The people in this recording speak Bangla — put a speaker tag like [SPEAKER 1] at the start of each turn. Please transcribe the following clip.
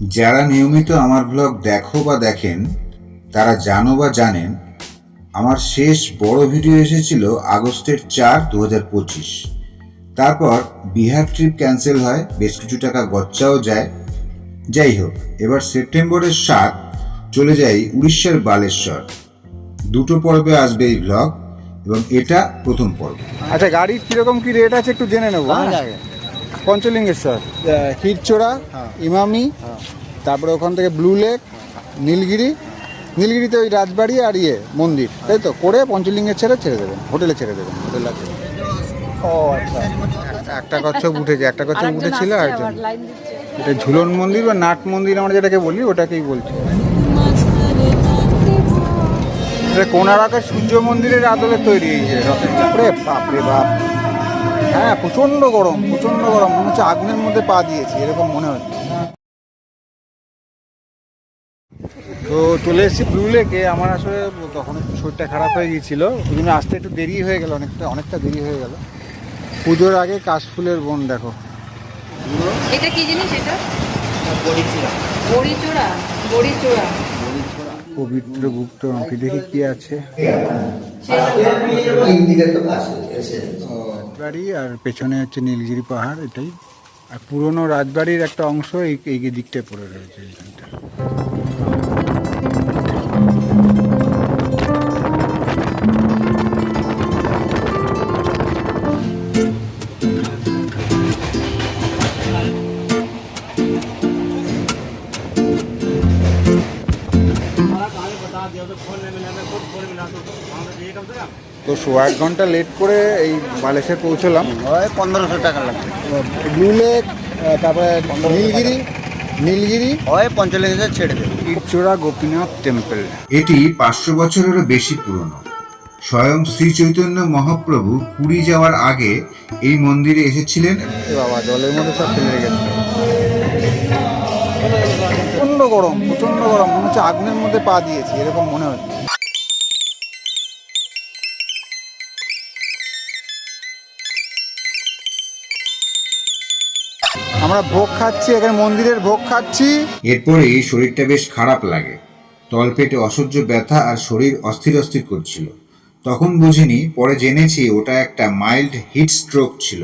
[SPEAKER 1] যারা নিয়মিত আমার ব্লগ দেখো বা দেখেন তারা জানো বা জানেন আমার শেষ বড় ভিডিও এসেছিল আগস্টের চার দু পঁচিশ। তারপর বিহার ট্রিপ ক্যান্সেল হয় বেশ কিছু টাকা গচ্চাও যায়। যাই হোক এবার সেপ্টেম্বরের সাত চলে যাই উড়িষ্যার বালেশ্বর। দুটো পর্বে আসবে এই ব্লগ এবং এটা প্রথম পর্ব।
[SPEAKER 2] আচ্ছা গাড়ির কীরকম কি রেট আছে একটু জেনে নেব পঞ্চলিঙ্গেশ্বর ক্ষীরচোড়া
[SPEAKER 3] হ্যাঁ।
[SPEAKER 2] ইমামি তারপরে ওখান থেকে ব্লু লেক নীলগিরি। নীলগিরিতে ওই রাজবাড়ি আর ইয়ে মন্দির। তাই তো? করে পঞ্চলিঙ্গের ছেড়ে ছেড়ে দেবেন। হোটেলে ছেড়ে দেবেন। হোটেল আছে। ও আচ্ছা। একটা কচ্ছপ উঠেছে একটা কচ্ছপ উঠেছিল আর এটা ঝুলন মন্দির বা নাট মন্দির আমরা যেটাকে বলি ওটাকেই বলছি। কোনারকের সূর্য মন্দিরের আদলে তৈরি এই যে রথের চাপড়ে বাপরে বাপ। হ্যাঁ প্রচণ্ড গরম প্রচণ্ড গরম। মনে হচ্ছে আগুনের মধ্যে পা দিয়েছি এরকম মনে হচ্ছে। তো চলে এসেছি ব্লু লেকে আমার আসলে তখন শরীরটা খারাপ হয়ে গিয়েছিল। ওই জন্য আসতে একটু দেরি হয়ে গেল অনেকটা অনেকটা দেরি হয়ে গেল। পুজোর আগে কাশফুলের বন দেখো।
[SPEAKER 4] এটা কি জিনিস
[SPEAKER 2] পবিত্র গুপ্ত দেখি কি আছে। রাজবাড়ি আর পেছনে হচ্ছে নীলগিরি পাহাড়, এটাই। আর পুরনো রাজবাড়ির একটা অংশ এই এই দিকটায় পড়ে রয়েছে এইখানটা তো সোয়া এক ঘণ্টা লেট করে এই বালেশ্বর পৌঁছলাম।
[SPEAKER 3] ওই পনেরোশো টাকা লাগবে।
[SPEAKER 2] ব্লু লেক তারপরে নীলগিরি নীলগিরি।
[SPEAKER 3] ওই পঞ্চলিশে ছেড়ে দেবে।
[SPEAKER 2] ইটচোড়া গোপীনাথ টেম্পল
[SPEAKER 1] এটি পাঁচশো বছরেরও বেশি পুরনো। স্বয়ং শ্রী চৈতন্য মহাপ্রভু পুরী যাওয়ার আগে এই মন্দিরে এসেছিলেন।
[SPEAKER 2] বাবা জলের মধ্যে সব ফেলে গেছে প্রচণ্ড গরম প্রচণ্ড গরম। মনে হচ্ছে আগুনের মধ্যে পা দিয়েছি, এরকম মনে হচ্ছে। আমরা ভোগ খাচ্ছি, এখানে মন্দিরের ভোগ খাচ্ছি।
[SPEAKER 1] এরপরেই শরীরটা বেশ খারাপ লাগে। তলপেটে অসহ্য ব্যথা আর শরীর অস্থির অস্থির করছিল। তখন বুঝিনি, পরে জেনেছি ওটা একটা মাইল্ড হিট স্ট্রোক ছিল।